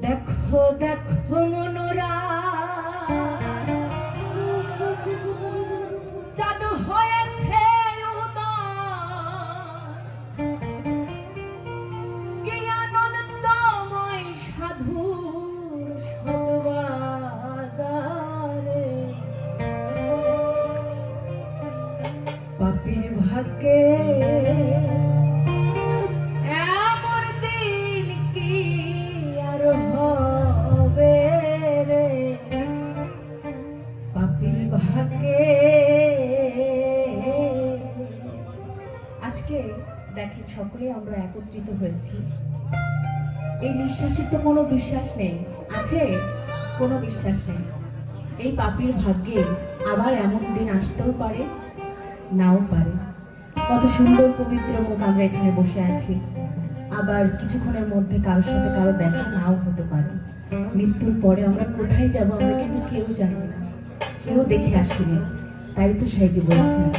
দেখো দেখো মনোরা সকলে আমরা একত্রিত হয়েছি। এই নিঃশ্বাসের তো কোনো বিশ্বাস নেই। আছে? কোনো বিশ্বাস নেই। এই পাপীর ভাগ্যে আবার এমন দিন আসতেও পারে? নাও পারে। কত সুন্দর, পবিত্র মুখ আমরা এখানে বসে আছি। আবার কিছুক্ষণের মধ্যে কারোর সাথে কারও দেখা নাও হতে পারে। মৃত্যুর পরে আমরা কোথায় যাব আমরা কিন্তু কেউ জানি না। কেউ দেখে আসিনি। তাই তো সাইজি বলছেন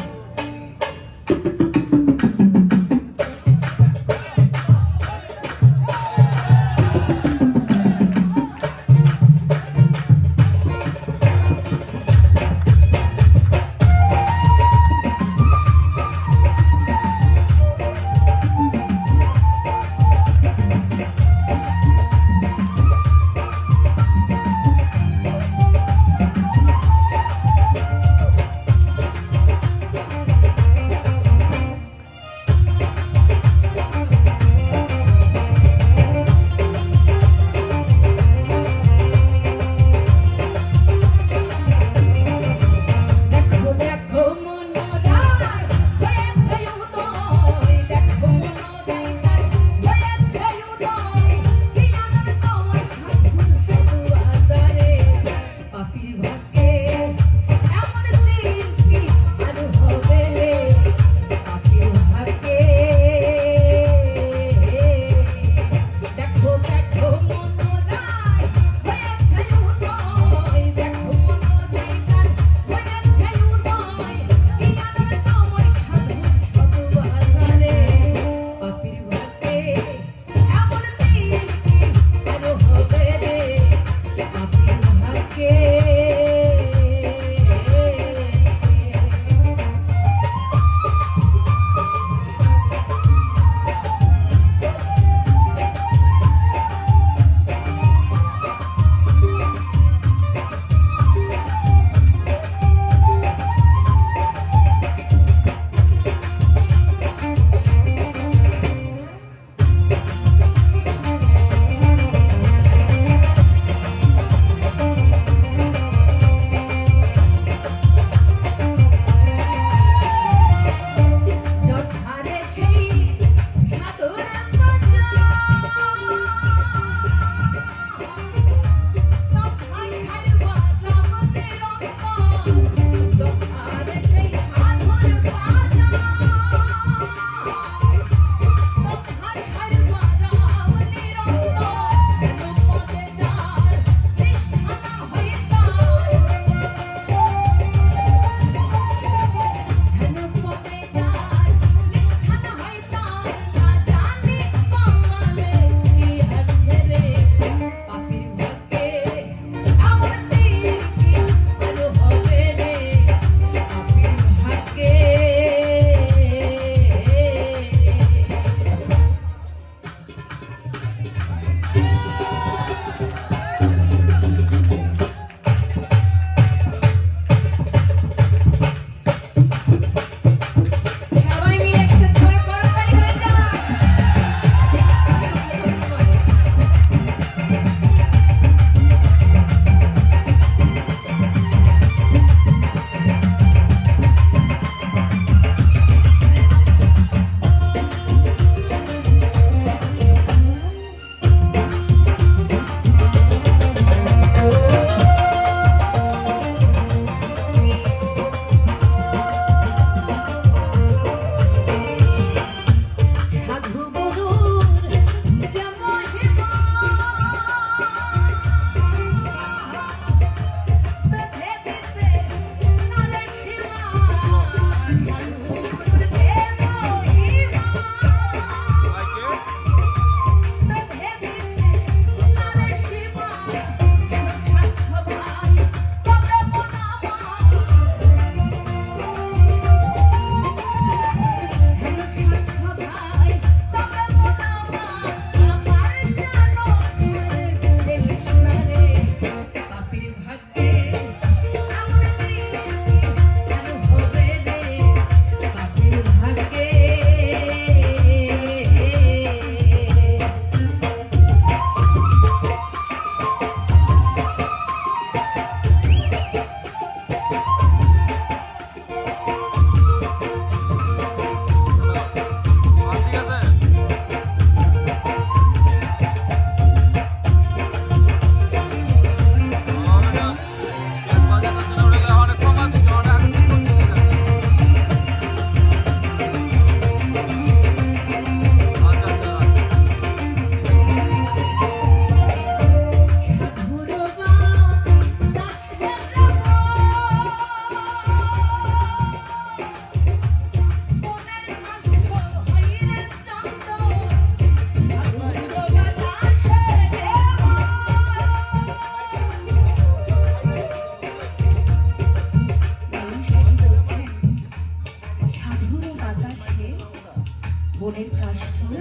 বনের কাষ্ঠল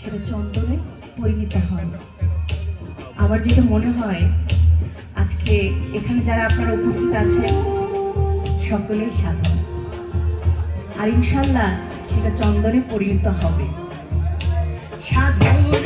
সেটা চন্দনে পরিণত হয়। আমার যেটা মনে হয়, আজকে এখানে যারা আপনারা উপস্থিত আছেন, সকলেই সাধন আর ইনশাল্লাহ সেটা চন্দনে পরিণত হবে। সাধুর